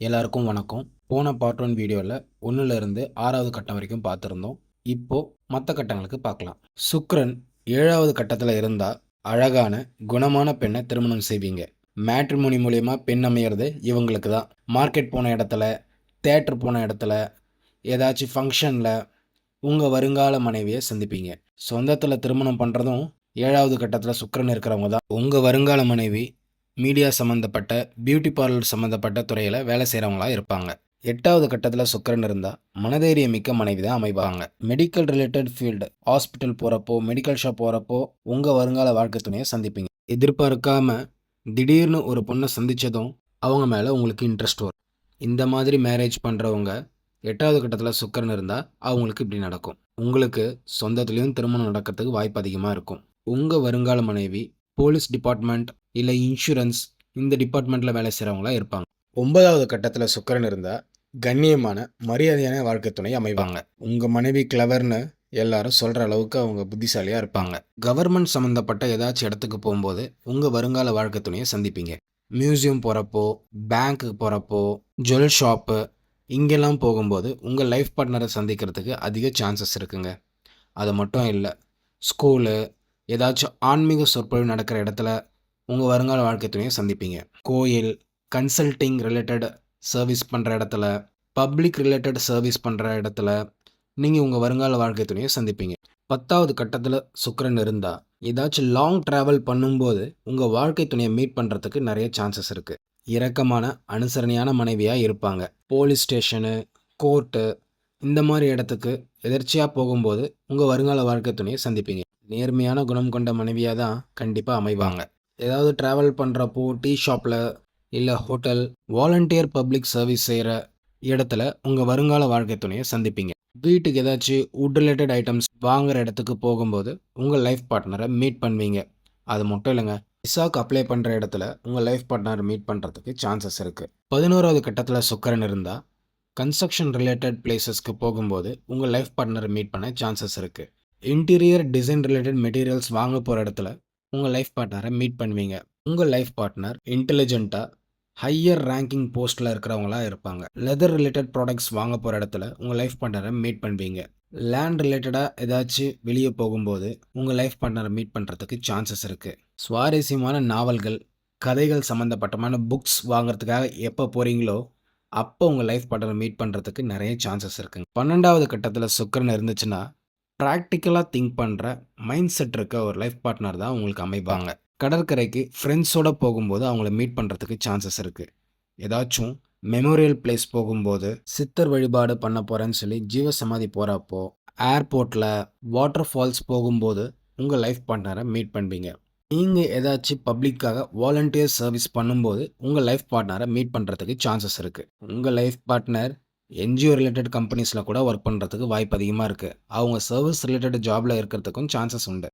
எல்லாருக்கும் வணக்கம். போன பார்ட் ஒன் வீடியோவில் ஒன்றுலேருந்து ஆறாவது கட்டம் வரைக்கும் பார்த்துருந்தோம். இப்போது மற்ற கட்டங்களுக்கு பார்க்கலாம். சுக்ரன் ஏழாவது கட்டத்தில் இருந்தால் அழகான குணமான பெண்ணை திருமணம் செய்வீங்க. மேட்ரிமோனி மூலயமா பெண் அமையிறது இவங்களுக்கு தான். மார்க்கெட் போன இடத்துல தேட்டர் போன இடத்துல ஏதாச்சும் ஃபங்க்ஷனில் உங்கள் வருங்கால மனைவியை சந்திப்பீங்க. சொந்தத்தில் திருமணம் பண்ணுறதும் ஏழாவது கட்டத்தில் சுக்கரன் இருக்கிறவங்க தான். உங்கள் வருங்கால மனைவி மீடியா சம்மந்தப்பட்ட பியூட்டி பார்லர் சம்மந்தப்பட்ட துறையில் வேலை செய்கிறவங்களா இருப்பாங்க. எட்டாவது கட்டத்தில் சுக்கரன் இருந்தால் மனதைரிய மிக்க மனைவி தான் அமைவாங்க. மெடிக்கல் ரிலேட்டட் ஃபீல்டு ஹாஸ்பிட்டல் போகிறப்போ மெடிக்கல் ஷாப் போகிறப்போ உங்கள் வருங்கால வாழ்க்கை துணையை சந்திப்பீங்க. எதிர்பார்க்காம திடீர்னு ஒரு பொண்ணை சந்தித்ததும் அவங்க மேலே உங்களுக்கு இன்ட்ரெஸ்ட் வரும். இந்த மாதிரி மேரேஜ் பண்ணுறவங்க எட்டாவது கட்டத்தில் சுக்கரன் இருந்தால் அவங்களுக்கு இப்படி நடக்கும். உங்களுக்கு சொந்தத்துலேயும் திருமணம் நடக்கிறதுக்கு வாய்ப்பு அதிகமாக இருக்கும். உங்கள் வருங்கால மனைவி போலீஸ் டிபார்ட்மெண்ட் இல்லை இன்சூரன்ஸ் இந்த டிபார்ட்மெண்ட்டில் வேலை செய்கிறவங்களாம் இருப்பாங்க. ஒன்பதாவது கட்டத்தில் சுக்கரன் இருந்தால் கண்ணியமான மரியாதையான வாழ்க்கை துணை அமைவாங்க. உங்கள் மனைவி கிளவர்னு எல்லாரும் சொல்கிற அளவுக்கு அவங்க புத்திசாலியாக இருப்பாங்க. கவர்மெண்ட் சம்மந்தப்பட்ட ஏதாச்சும் இடத்துக்கு போகும்போது உங்கள் வருங்கால வாழ்க்கை துணையை சந்திப்பீங்க. மியூசியம் போகிறப்போ பேங்க்குக்கு போகிறப்போ ஜுவல் ஷாப்பு இங்கெல்லாம் போகும்போது உங்கள் லைஃப் பார்ட்னரை சந்திக்கிறதுக்கு அதிக சான்சஸ் இருக்குங்க. அது மட்டும் இல்லை ஸ்கூலு ஏதாச்சும் ஆன்மீக சொற்பொழிவு நடக்கிற இடத்துல உங்கள் வருங்கால வாழ்க்கை துணையை சந்திப்பீங்க. கோயில் கன்சல்டிங் ரிலேட்டட் சர்வீஸ் பண்ணுற இடத்துல பப்ளிக் ரிலேட்டட் சர்வீஸ் பண்ணுற இடத்துல நீங்கள் உங்கள் வருங்கால வாழ்க்கை துணையை சந்திப்பீங்க. பத்தாவது கட்டத்தில் சுக்கரன் இருந்தால் ஏதாச்சும் லாங் ட்ராவல் பண்ணும்போது உங்கள் வாழ்க்கை துணையை மீட் பண்ணுறதுக்கு நிறைய சான்சஸ் இருக்குது இரக்கமான அனுசரணையான மனைவியாக இருப்பாங்க. போலீஸ் ஸ்டேஷனு கோர்ட்டு இந்த மாதிரி இடத்துக்கு எதர்ச்சியாக போகும்போது உங்கள் வருங்கால வாழ்க்கை துணையை சந்திப்பீங்க. நேர்மையான குணம் கொண்ட மனைவியாக தான் கண்டிப்பாக அமைவாங்க. ஏதாவது ட்ராவல் பண்ணுறப்போ டீ ஷாப்பில் இல்லை ஹோட்டல் வாலண்டியர் பப்ளிக் சர்வீஸ் செய்கிற இடத்துல உங்கள் வருங்கால வாழ்க்கை துணையை சந்திப்பீங்க. வீட்டுக்கு ஏதாச்சும் உட் ரிலேட்டட் ஐட்டம்ஸ் வாங்குற இடத்துக்கு போகும்போது உங்கள் லைஃப் பார்ட்னரை மீட் பண்ணுவீங்க. அது மட்டும் இல்லைங்க விசாக்கு அப்ளை பண்ணுற இடத்துல உங்கள் லைஃப் பார்ட்னர் மீட் பண்ணுறதுக்கு சான்சஸ் இருக்குது பதினோராவது கட்டத்தில் சுக்கரன் இருந்தால் கன்ஸ்ட்ரக்ஷன் ரிலேட்டட் பிளேசஸ்க்கு போகும்போது உங்கள் லைஃப் பார்ட்னரை மீட் பண்ண சான்சஸ் இருக்குது இன்டீரியர் டிசைன் ரிலேட்டட் மெட்டீரியல்ஸ் வாங்க போகிற இடத்துல உங்கள் லைஃப் பார்ட்னரை மீட் பண்ணுவீங்க. உங்கள் லைஃப் பார்ட்னர் இன்டெலிஜென்ட்டாக ஹையர் ரேங்கிங் போஸ்ட்டில் இருக்கிறவங்களா இருப்பாங்க. லெதர் ரிலேட்டட் ப்ராடக்ட்ஸ் வாங்க போகிற இடத்துல உங்கள் லைஃப் பார்ட்னரை மீட் பண்ணுவீங்க. லேண்ட் ரிலேட்டடாக ஏதாச்சும் வெளியே போகும்போது உங்கள் லைஃப் பார்ட்னரை மீட் பண்ணுறதுக்கு சான்சஸ் இருக்குது சுவாரஸ்யமான நாவல்கள் கதைகள் சம்மந்தப்பட்டமான புக்ஸ் வாங்குறதுக்காக எப்போ போகிறீங்களோ அப்போ உங்கள் லைஃப் பார்ட்னரை மீட் பண்ணுறதுக்கு நிறைய சான்சஸ் இருக்குங்க. பன்னெண்டாவது கட்டத்தில் சுக்கரன் இருந்துச்சுன்னா ப்ராக்டிக்கலாக திங்க் பண்ணுற மைண்ட் செட் இருக்க ஒரு லைஃப் பார்ட்னர் தான் உங்களுக்கு அமைவாங்க கடற்கரைக்கு ஃப்ரெண்ட்ஸோடு போகும்போது அவங்கள மீட் பண்ணுறதுக்கு சான்சஸ் இருக்குது ஏதாச்சும் மெமோரியல் பிளேஸ் போகும்போது சித்தர் வழிபாடு பண்ண போகிறேன்னு சொல்லி ஜீவ சமாதி போகிறப்போ ஏர்போர்ட்டில் வாட்டர் ஃபால்ஸ் போகும்போது உங்கள் லைஃப் பார்ட்னரை மீட் பண்ணுவீங்க நீங்கள் ஏதாச்சும் பப்ளிக்காக வாலண்டியர் சர்வீஸ் பண்ணும்போது உங்கள் லைஃப் பார்ட்னரை மீட் பண்ணுறதுக்கு சான்சஸ் இருக்குது உங்கள் லைஃப் பார்ட்னர் என்ஜிஓ ரிலேட்டட் கம்பெனிஸில் கூட ஒர்க் பண்ணுறதுக்கு வாய்ப்பு அதிகமாக இருக்குது அவங்க சர்வீஸ் ரிலேட்டட் ஜாபில் இருக்கிறதுக்கும் சான்சஸ் உண்டு.